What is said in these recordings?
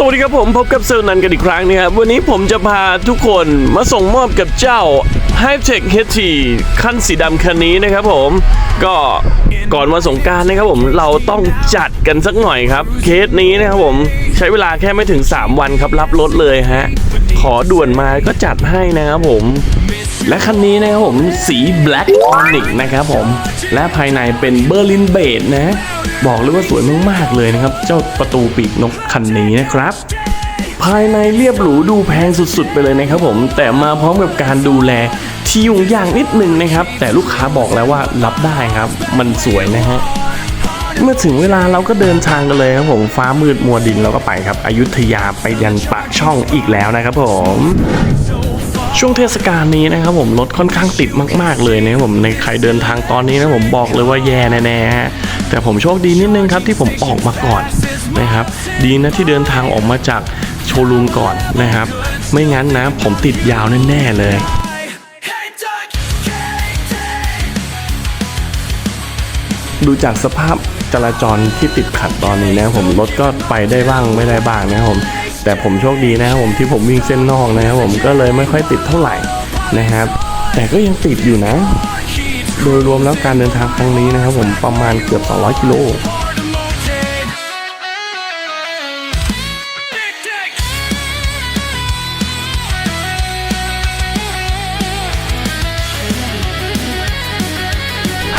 สวัสดีครับผมพบกับเซลนันกันอีกครั้งนะครับ วันนี้ผมจะพาทุกคนมาส่งมอบกับเจ้า h i t e c HT คันสีดำคันนี้นะครับผมก็ ก่อนวันสงการนะครับผมเราต้องจัดกันสักหน่อยครับ เคสนี้นะครับผมใช้เวลาแค่ไม่ถึง 3 วันครับรับรถเลยฮะ ขอด่วนมาก็จัดให้นะครับผม และคันนี้นะครับผมสี Black Onyx นะครับผม และภายในเป็นเบอร์ลินเบดนะ บอกเลยว่าสวยมากๆเลยนะครับ เจ้าประตูปีกนกคันนี้นะครับภายในเรียบหรูดูแพงสุดๆ ไปเลยนะครับผม แต่มาพร้อมกับการดูแล ที่ยุ่งยากนิดนึงนะครับ แต่ลูกค้าบอกแล้วว่ารับได้ครับ มันสวยนะฮะเมื่อถึงเวลาเราก็เดินทางกันเลยครับผมฟ้ามืดมัวดินเราก็ไปครับอยุธยาไปยันปากช่องอีกแล้วนะครับผมช่วงเทศกาลนี้นะครับผมรถค่อนข้างติดมาก ๆ เลยนะครับผมในใครเดินทางตอนนี้นะผมบอกเลยว่าแย่แน่ๆแต่ผมโชคดีนิดนึงครับที่ผมออกมาก่อนนะครับ ดีนะที่เดินทางออกมาจากโชว์รูมก่อนนะครับ ไม่งั้นนะผมติดยาวแน่ๆเลย ดูจากสภาพจราจรที่ติดขัดตอนนี้นะผมรถก็ไปได้บ้างไม่ได้บ้างนะครับผม แต่ผมโชคดีนะครับผมที่ผมวิ่งเส้นนอกนะครับผมก็เลยไม่ค่อยติดเท่าไหร่นะครับ แต่ก็ยังติดอยู่นะ โดยรวมแล้วการเดินทางครั้งนี้นะครับผมประมาณเกือบ 200 กิโล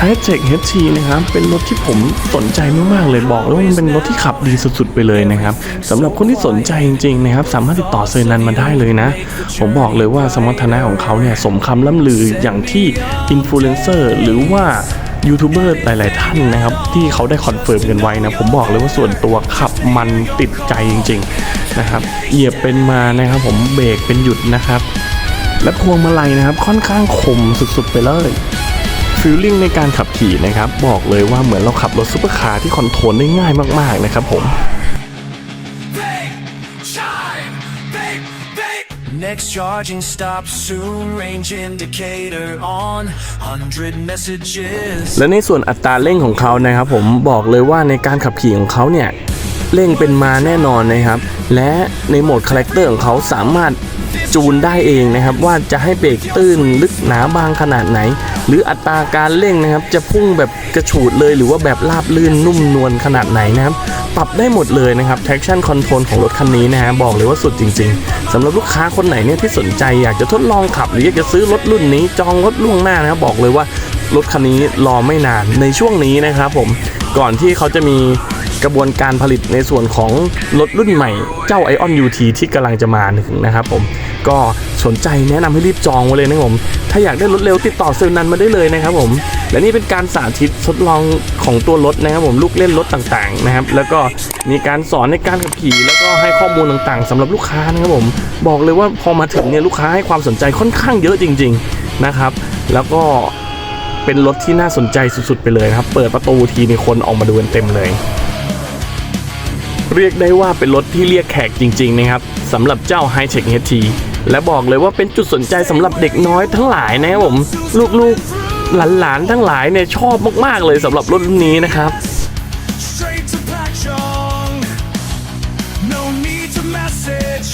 h i t e c HT นะครับเป็นรถที่ผมสนใจมากๆเลยบอกเลยว่ามันเป็นรถที่ขับดีสุดๆไปเลยนะครับสำหรับคนที่สนใจจริงๆนะครับสามารถติดต่อเซอร์นันมาได้เลยนะ ผมบอกเลยว่าสมรรถนะของเขาเนี่ยสมคำล่ำลืออย่างที่อินฟลูเอนเซอร์หรือว่ายูทูบเบอร์หลาย ๆ ท่านนะครับ ที่เขาได้คอนเฟิร์มกันไว้นะ ผมบอกเลยว่าส่วนตัวขับมันติดใจจริง ๆ นะครับเหยียบเป็นมานะครับผมเบรกเป็นหยุดนะครับ และพวงมาลัยนะครับค่อนข้างคมสุด ๆ ไปเลย ฟีลลิ่งในการขับขี่นะครับ บอกเลยว่าเหมือนเราขับรถซุปเปอร์คาร์ที่คอนโทรลได้ง่ายมาก ๆ นะครับผม Next charging stop soon, range indicator on, 100 messages. และในส่วนอัตราเร่งของเขานะครับผมบอกเลยว่าในการขับขี่ของเขาเนี่ย เร่งเป็นมาแน่นอนนะครับ และในโหมดคาแรคเตอร์ของเขาสามารถ จูนได้เองนะครับ ว่าจะให้เบรกตื้นลึกหนาบางขนาดไหน หรืออัตราการเร่งนะครับ จะพุ่งแบบกระฉูดเลยหรือว่าแบบราบลื่นนุ่มนวลขนาดไหนนะครับ ปรับได้หมดเลยนะครับ traction control ของรถคันนี้นะฮะบอกเลยว่าสุดจริง ๆสำหรับลูกค้าคนไหนเนี่ยที่สนใจอยากจะทดลองขับ หรืออยากจะซื้อรถรุ่นนี้จองรถล่วงหน้านะครับบอกเลยว่ารถคันนี้รอไม่นานในช่วงนี้นะครับผมก่อนที่เขาจะมี กระบวนการผลิตในส่วนของรถรุ่นใหม่เจ้า Ion UT ที่กำลังจะมาถึงนะครับผมก็สนใจแนะนำให้รีบจองไว้เลยนะครับผม ถ้าอยากได้รถเร็วติดต่อเซลล์นันมาได้เลยนะครับผม และนี่เป็นการสาธิตทดลองของตัวรถนะครับผมลูกเล่นรถต่างๆนะครับ แล้วก็มีการสอนในการขับขี่ แล้วก็ให้ข้อมูลต่างๆสำหรับลูกค้านะครับผม บอกเลยว่าพอมาถึงเนี่ยลูกค้าให้ความสนใจค่อนข้างเยอะจริง ๆนะครับ แล้วก็เป็นรถที่น่าสนใจสุดๆ ไปเลยครับ เปิดประตูทีนี่คนออกมาดูกันเต็มเลย เรียกได้ว่าเป็นรถที่เรียกแขกจริง ๆ นะครับสำหรับเจ้า High Tech HT และบอกเลยว่าเป็นจุดสนใจสำหรับเด็กน้อยทั้งหลายนะครับผมลูกๆหลานๆทั้งหลายเนี่ยชอบมากๆเลยสำหรับรถรุ่นนี้นะครับ No need to message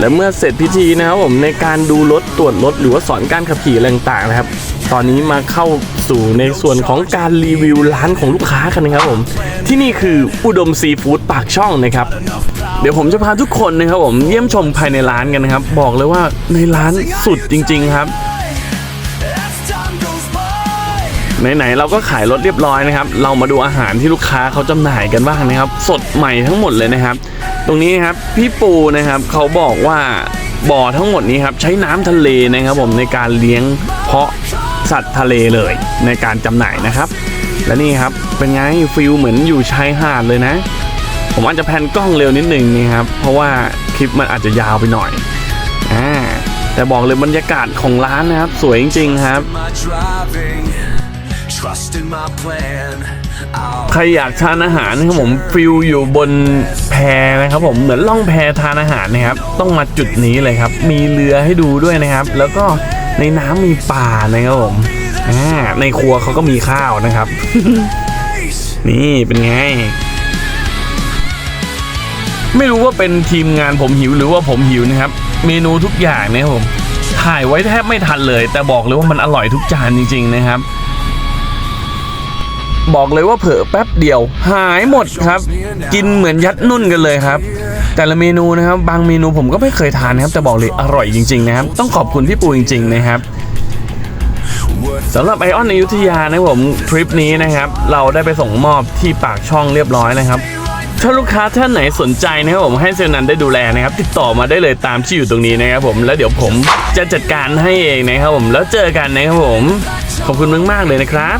และเมื่อเสร็จพิธีนะครับผมในการดูรถตรวจรถหรือว่าสอนการขับขี่อะไรต่างๆนะครับ ตอนนี้มาเข้าสู่ในส่วนของการรีวิวร้านของลูกค้ากันนะครับผมที่นี่คืออุดมซีฟู้ดปากช่องนะครับ เดี๋ยวผมจะพาทุกคนนะครับผมเยี่ยมชมภายในร้านกันนะครับ บอกเลยว่าในร้านสุดจริง ๆครับไหนๆเราก็ขายรถเรียบร้อยนะครับ เรามาดูอาหารที่ลูกค้าเขาจำหน่ายกันบ้างนะครับ สดใหม่ทั้งหมดเลยนะครับ ตรงนี้ครับพี่ปูนะครับเขาบอกว่าบ่อทั้งหมดนี้ครับใช้น้ำทะเลนะครับผมในการเลี้ยงเพาะสัตว์ทะเลเลยในการจำหน่ายนะครับ และนี่ครับเป็นไงฟิลเหมือนอยู่ชายหาดเลยนะ ผมอาจจะแพนกล้องเร็วนิดนึงนะครับเพราะว่าคลิปมันอาจจะยาวไปหน่อยอ่าแต่บอกเลยบรรยากาศของร้านนะครับ สวยจริงๆครับ ใครอยากทานอาหารนะครับผมฟิลอยู่บนแพนะครับผมเหมือนล่องแพทานอาหารนะครับ ต้องมาจุดนี้เลยครับ มีเรือให้ดูด้วยนะครับ แล้วก็ในน้ำมีป่านะครับผมอ่าในครัวเขาก็มีข้าวนะครับ นี่เป็นไง ไม่รู้ว่าเป็นทีมงานผมหิวหรือว่าผมหิวนะครับ เมนูทุกอย่างเนะครับผมถ่ายไว้แทบไม่ทันเลย แต่บอกเลยว่ามันอร่อยทุกจานจริง ๆ นะครับ บอกเลยว่าเผลอแป๊บเดียวหายหมดครับ กินเหมือนยัดนุ่นกันเลยครับ แต่ละเมนูนะครับ บางเมนูผมก็ไม่เคยทานนะครับแต่บอกเลยอร่อยจริงๆนะครับ ต้องขอบคุณพี่ปูจริง ๆ นะครับสำหรับไอออนในยุธยานะผมทริปนี้นะครับ เราได้ไปส่งมอบที่ปากช่องเรียบร้อยนะครับถ้าลูกค้าท่านไหนสนใจนะครับผมให้เซลนันได้ดูแลนะครับ ติดต่อมาได้เลยตามที่อยู่ตรงนี้นะครับผมแล้วเดี๋ยวผมจะจัดการให้เองนะครับผมแล้วเจอกันนะครับผมขอบคุณมากๆเลยนะครับ